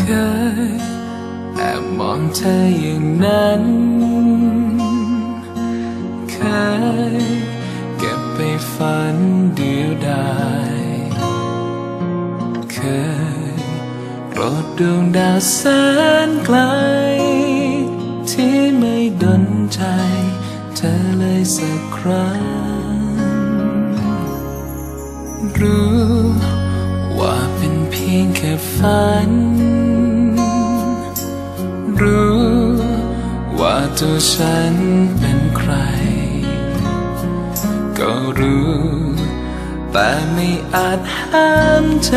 เคยแอบมองเธออย่างนั้น เคยเก็บไปฝันเดียวดายเคยโปรดดวงดาวแสนไกล ที่ไม่ดนใจ เธอเลยสักครั้ง รู้ว่าเป็นเพียงแค่ฝัน ตัวฉันเป็นใคร ก็รู้ แต่ไม่อาจห้ามใจ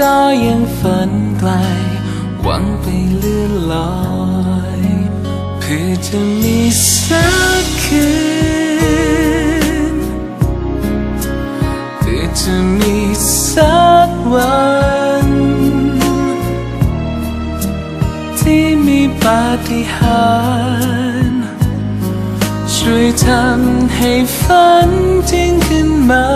ก็ยังฝันไกล หวังไปเลื่อนลอยเพื่อจะมีสักคืนเพื่อจะมีสักวัน ฏิหารช่วยทำให้ฝันจริงขึ้นมา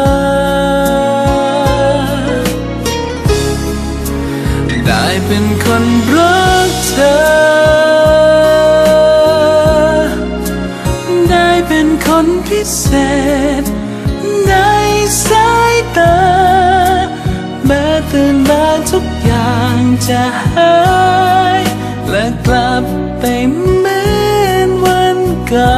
ได้เป็นคนรักเธอ ได้เป็นคนพิเศษ ในสายตา แม้ตื่นมาทุกอย่างจะหายและกลับา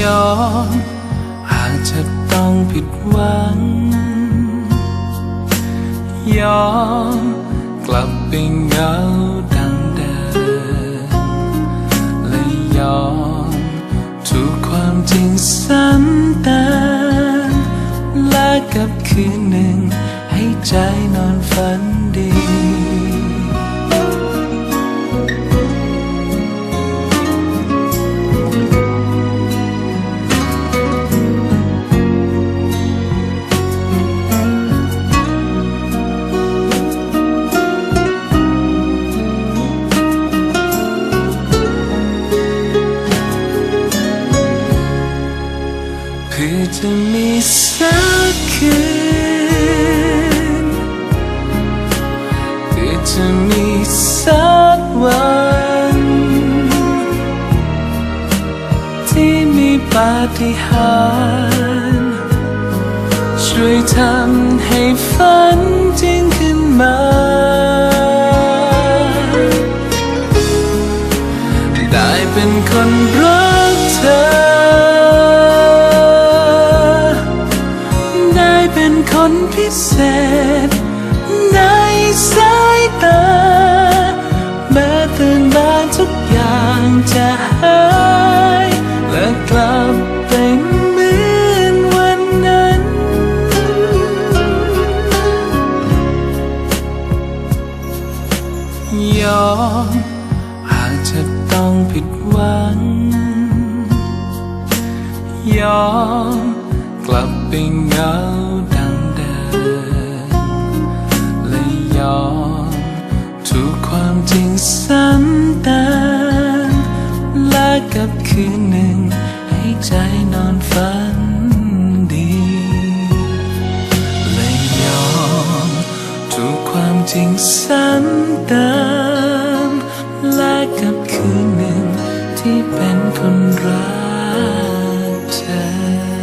ยอมอาจจะต้องผิดหวัง ยอมกลับไปเหงาดังเดิมและยอมถูกความจริงซ้ำเติมและกับคืนหนึ่งให้ใจนอนฝัน จะมีสักคืนเพื่อจะมีสักวันที่มีปาฏิหาริย์ช่วยทำให้ฝัน เศษ ในสายตา แม้ตื่นมาทุกอย่างจะหายและกลับไปเหมือนวันนั้น ยอมอาจจะต้องผิดหวัง ยอมกลับไปเหงา จริงซ้ำเติมและกับคืนหนึ่งที่เป็นคนรักเธอ